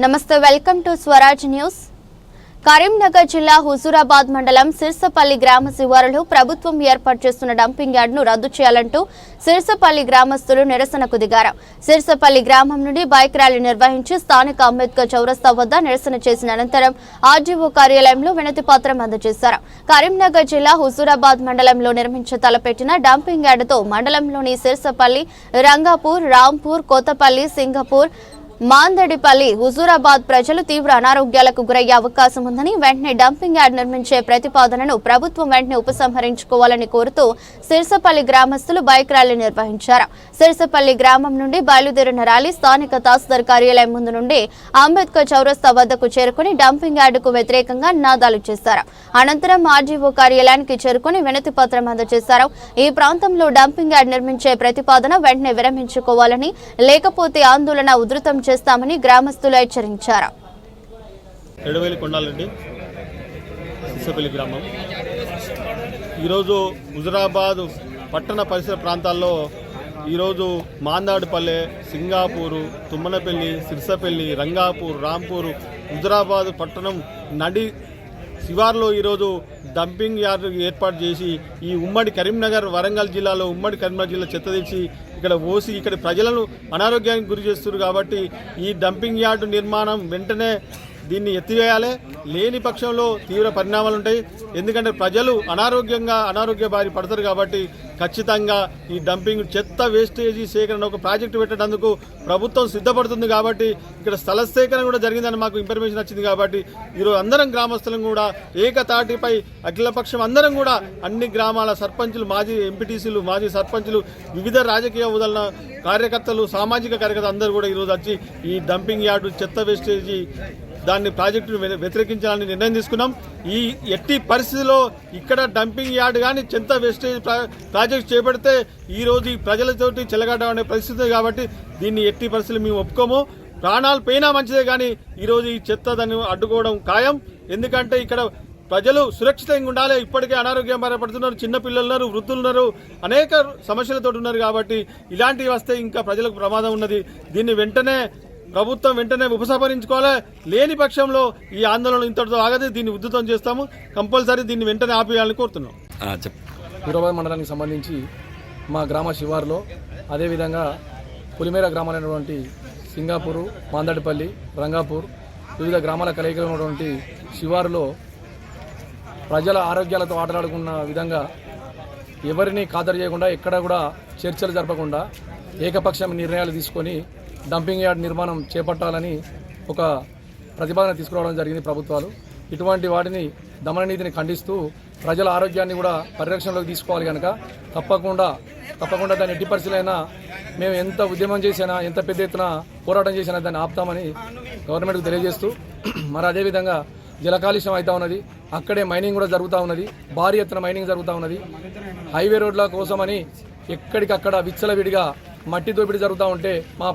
నమస్తే welcome to Swaraj news. Karimnagar జిల్లా హుజూరాబాద్ మండలం సిర్సపల్లి గ్రామ శివారులో ప్రభుత్వం ఏర్పాటు చేస్తున్న డంపింగ్ యార్డ్ను రద్దు చేయాలంటూ సిర్సపల్లి గ్రామస్తులు నిరసనకు దిగారు. సిర్సపల్లి గ్రామం నుండి బైక్ ర్యాలీ నిర్వహించి స్థానిక అంబేద్కర్ చౌరస్తా వద్ద నిరసన చేసిన అనంతరం ఆర్జీఓ కార్యాలయంలో వినతి పత్రం అందజేశారు. కరీంనగర్ జిల్లా హుజూరాబాద్ మండలంలో నిర్మించి తలపెట్టిన డంపింగ్ యార్డుతో మండలంలోని సిర్సపల్లి రంగాపూర్ రాంపూర్ కోతపల్లి సింగపూర్ మాందడిపల్లి హుజూరాబాద్ ప్రజలు తీవ్ర అనారోగ్యాలకు గురయ్యే అవకాశం ఉందని వెంటనే డంపింగ్ యార్డ్ నిర్మించే ప్రతిపాదనను ప్రభుత్వం వెంటనే ఉపసంహరించుకోవాలని కోరుతూ సిరసపల్లి గ్రామస్తులు బైక్ ర్యాలీ నిర్వహించారు. సిరిసపల్లి గ్రామం నుండి బయలుదేరిన ర్యాలీ స్థానిక తహసీల్దార్ కార్యాలయం ముందు నుండి అంబేద్కర్ చౌరస్తా వద్దకు చేరుకుని డంపింగ్ యార్డుకు వ్యతిరేకంగా నినాదాలు చేశారు. అనంతరం ఆర్జీఓ కార్యాలయానికి చేరుకుని వినతి పత్రం అందజేశారు. ఈ ప్రాంతంలో డంపింగ్ యార్డ్ నిర్మించే ప్రతిపాదన వెంటనే విరమించుకోవాలని లేకపోతే ఆందోళన ఉధృతం చేస్తామని గ్రామస్తులు హెచ్చరించారు. ఎడవేలి కొండాలండి సిసపల్లి గ్రామం. ఈరోజు హుజరాబాద్ పట్టణ పరిసర ప్రాంతాల్లో ఈరోజు మాందాడుపల్లె సింగాపూరు తుమ్మనపల్లి సిరిసపల్లి రంగాపూర్ రాంపూర్ హుజరాబాద్ పట్టణం నడి శివార్లో ఈరోజు డంపింగ్ యార్డు ఏర్పాటు చేసి ఈ ఉమ్మడి కరీంనగర్ వరంగల్ జిల్లాలో ఉమ్మడి కరీంనగర్ జిల్లా చెత్త తెచ్చి ఇక్కడ ఓసి ఇక్కడ ప్రజలను అనారోగ్యానికి గురి చేస్తున్నారు కాబట్టి ఈ డంపింగ్ యార్డు నిర్మాణం వెంటనే దీన్ని ఎత్తివేయాలి. లేని పక్షంలో తీవ్ర పరిణామాలు ఉంటాయి. ఎందుకంటే ప్రజలు అనారోగ్యంగా అనారోగ్య బారి పడతారు కాబట్టి ఖచ్చితంగా ఈ డంపింగ్ చెత్త వేస్టేజీ సేకరణ ఒక ప్రాజెక్టు పెట్టేందుకు ప్రభుత్వం సిద్ధపడుతుంది కాబట్టి ఇక్కడ స్థల సేకరణ కూడా జరిగిందని మాకు ఇన్ఫర్మేషన్ వచ్చింది కాబట్టి ఈరోజు అందరం గ్రామస్తులం కూడా ఏకతాటిపై అఖిలపక్షం అందరం కూడా అన్ని గ్రామాల సర్పంచులు మాజీ ఎంపీటీసీలు మాజీ సర్పంచులు వివిధ రాజకీయ ఉదలన కార్యకర్తలు సామాజిక కార్యకర్తలు అందరూ కూడా ఈరోజు వచ్చి ఈ డంపింగ్ యార్డు చెత్త వేస్టేజీ దాన్ని ప్రాజెక్టును వ్యతిరేకించాలని నిర్ణయం తీసుకున్నాం. ఈ ఎట్టి పరిస్థితిలో ఇక్కడ డంపింగ్ యార్డ్ కానీ చింత వేస్టేజ్ ప్రాజెక్ట్ చేపడితే ఈ రోజు ఈ ప్రజలతోటి చెలగాట అనే పరిస్థితి కాబట్టి దీన్ని ఎట్టి పరిస్థితులు మేము ఒప్పుకోము. ప్రాణాలు పోయినా మంచిదే కానీ ఈరోజు ఈ చెత్త దాన్ని అడ్డుకోవడం ఖాయం. ఎందుకంటే ఇక్కడ ప్రజలు సురక్షితంగా ఉండాలి. ఇప్పటికే అనారోగ్యం బాధపడుతున్నారు చిన్నపిల్లలు ఉన్నారు వృద్ధులు ఉన్నారు. అనేక సమస్యలతో ఉన్నారు కాబట్టి ఇలాంటివి వస్తే ఇంకా ప్రజలకు ప్రమాదం ఉన్నది. దీన్ని వెంటనే ప్రభుత్వం వెంటనే ఉపసంహరించుకోవాలి. లేని పక్షంలో ఈ ఆందోళన ఇంతటితో ఆగదు. దీన్ని ఉద్ధృతం చేస్తాము. కంపల్సరీ దీన్ని వెంటనే ఆపేయాలని కోరుతున్నాం. ఆ, చెప్పు. హీరోబాద్ మండలానికి సంబంధించి మా గ్రామ శివారులో అదేవిధంగా పులిమేర గ్రామాలైనటువంటి సింగాపూరు మాందడిపల్లి రంగాపూర్ వివిధ గ్రామాల కలయికలో ఉన్నటువంటి శివారులో ప్రజల ఆరోగ్యాలతో ఆటలాడుకున్న విధంగా ఎవరిని ఖాతరు చేయకుండా ఎక్కడ కూడా చర్చలు జరపకుండా ఏకపక్షం నిర్ణయాలు తీసుకొని డంపింగ్ యార్డ్ నిర్మాణం చేపట్టాలని ఒక ప్రతిపాదన తీసుకురావడం జరిగింది ప్రభుత్వాలు. ఇటువంటి వాటిని దమన నీతిని ఖండిస్తూ ప్రజల ఆరోగ్యాన్ని కూడా పరిరక్షణలోకి తీసుకోవాలి కనుక తప్పకుండా తప్పకుండా దాన్ని ఎట్టి పరిస్థితులైనా మేము ఎంత ఉద్యమం చేసినా ఎంత పెద్ద ఎత్తున పోరాటం చేసినా దాన్ని ఆపుతామని గవర్నమెంట్కు తెలియజేస్తూ మరి అదేవిధంగా జల కాలుష్యం అవుతా ఉన్నది అక్కడే మైనింగ్ కూడా జరుగుతూ ఉన్నది భారీ ఎత్తున మైనింగ్ జరుగుతూ ఉన్నది. హైవే రోడ్ల కోసమని ఎక్కడికక్కడ విచ్చలవిడిగా మట్టి దోపిడీ జరుగుతూ ఉంటే మా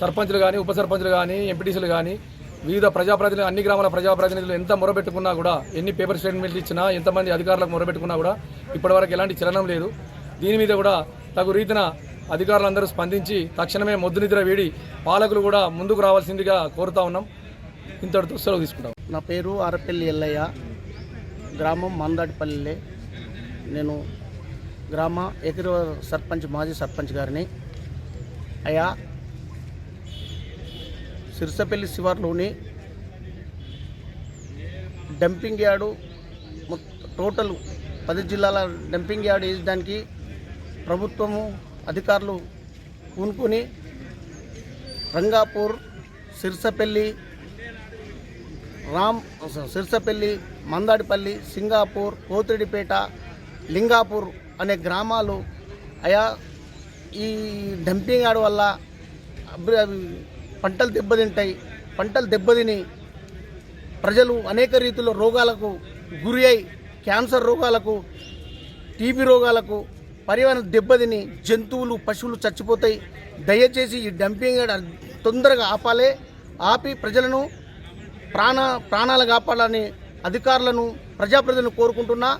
సర్పంచులు కానీ ఉప సర్పంచులు కానీ ఎంపీటీసీలు కానీ వివిధ ప్రజాప్రతినిధులు అన్ని గ్రామాల ప్రజాప్రతినిధులు ఎంత మొరబెట్టుకున్నా కూడా ఎన్ని పేపర్ స్టేట్మెంట్లు ఇచ్చినా ఎంతమంది అధికారులకు మొరబెట్టుకున్నా కూడా ఇప్పటివరకు ఎలాంటి చలనం లేదు. దీని మీద కూడా తగు రీతిన అధికారులందరూ స్పందించి తక్షణమే మొద్దు నిద్ర వీడి పాలకులు కూడా ముందుకు రావాల్సిందిగా కోరుతా ఉన్నాం. ఇంతటితో సెలవు తీసుకుంటాం. నా పేరు ఆరపల్లి ఎల్లయ్య. గ్రామం మందాటిపల్లి. నేను గ్రామ ఏకీర సర్పంచ్ మాజీ సర్పంచ్ గారిని. అయ్యా సిరిసపల్లి శివార్లోని డంపింగ్ యార్డు టోటల్ పది జిల్లాల డంపింగ్ యార్డ్ వేయడానికి ప్రభుత్వము అధికారులు పూనుకొని రంగాపూర్ సిరిసపల్లి రామ్ సిరిసపల్లి మందాడిపల్లి సింగాపూర్ పోతిడిపేట లింగాపూర్ అనే గ్రామాలు అయా ఈ డంపింగ్ యార్డ్ వల్ల అభి- అవి పంటలు దెబ్బతింటాయి పంటలు దెబ్బతిని ప్రజలు అనేక రీతిలో రోగాలకు గురి అయి క్యాన్సర్ రోగాలకు టీబీ రోగాలకు పర్యావరణ దెబ్బతిని జంతువులు పశువులు చచ్చిపోతాయి. దయచేసి ఈ డంపింగ్ తొందరగా ఆపాలే. ఆపి ప్రజలను ప్రాణ ప్రాణాలు కాపాడాలని అధికారులను ప్రజాప్రతినిధులను కోరుకుంటున్నా.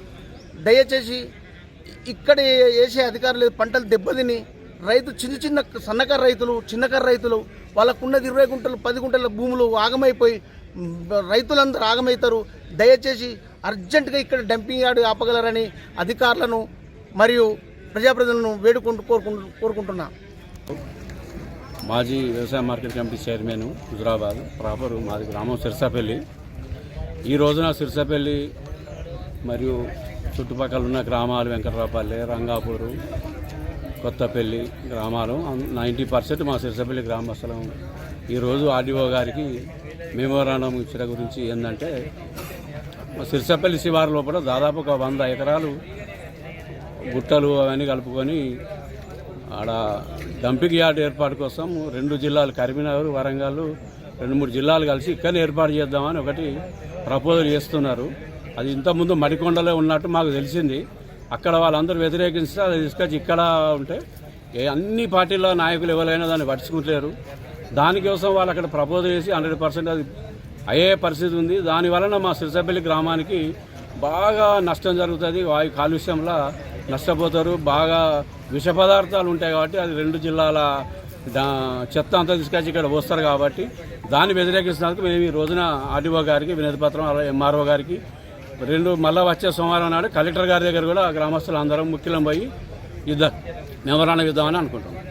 దయచేసి ఇక్కడ వేసే అధికారులు పంటలు దెబ్బతిని రైతు చిన్న చిన్న సన్నకారు రైతులు చిన్నకారు రైతులు వాళ్ళకున్నది ఇరవై గుంటలు పది గుంటల భూములు ఆగమైపోయి రైతులందరూ ఆగమవుతారు దయచేసి అర్జెంటుగా ఇక్కడ డంపింగ్ యార్డు ఆపగలరని అధికారులను మరియు ప్రజాప్రతినిధులను వేడుకుంటూ కోరుకుంటు కోరుకుంటున్నా. మాజీ వ్యవసాయ market committee chairman Huzurabad proper మాది గ్రామం సిరిసాపల్లి. ఈ రోజున సిరిసాపల్లి మరియు చుట్టుపక్కల ఉన్న గ్రామాలు వెంకట్రాపల్లి రంగాపూరు కొత్తపల్లి గ్రామాలు. నైంటీ పర్సెంట్ మా సిరసపల్లి గ్రామస్థలం ఈరోజు ఆర్డీఓ గారికి మెమోరాండం ఇచ్చిన గురించి ఏంటంటే మా సిరసపల్లి శివారు లోపల దాదాపు ఒక వంద ఎకరాలు గుట్టలు అవన్నీ కలుపుకొని ఆడ డంపింగ్ యార్డ్ ఏర్పాటు కోసం రెండు జిల్లాలు కరీంనగర్ వరంగల్ రెండు మూడు జిల్లాలు కలిసి ఇక్కడ ఏర్పాటు చేద్దామని ఒకటి ప్రపోజల్ చేస్తున్నారు. అది ఇంతకుముందు మడికొండలో ఉన్నట్టు మాకు తెలిసింది. అక్కడ వాళ్ళందరూ వ్యతిరేకిస్తే అది తీసుకొచ్చి ఇక్కడ ఉంటే ఏ అన్ని పార్టీల నాయకులు ఎవరైనా దాన్ని పట్టించుకుంటలేరు. దానికోసం వాళ్ళు అక్కడ ప్రపోజల్ చేసి హండ్రెడ్ పర్సెంట్ అది అయ్యే పరిస్థితి ఉంది. దాని వలన మా సిరిసపల్లి గ్రామానికి బాగా నష్టం జరుగుతుంది. వాయు కాలుష్యంలో నష్టపోతారు. బాగా విష పదార్థాలు ఉంటాయి కాబట్టి అది రెండు జిల్లాల చెత్త అంతా తీసుకొచ్చి ఇక్కడ పోస్తారు కాబట్టి దాన్ని వ్యతిరేకిస్తున్నందుకు మేము ఈ రోజున ఆర్డీఓ గారికి వినతి పత్రం ఎంఆర్ఓ గారికి రెండు మళ్ళీ వచ్చే సోమవారం నాడు కలెక్టర్ గారి దగ్గర కూడా గ్రామస్తులు అందరం ముఖ్యం పోయి యుద్ధ మెమరాండం ఇద్దామని అనుకుంటున్నాం.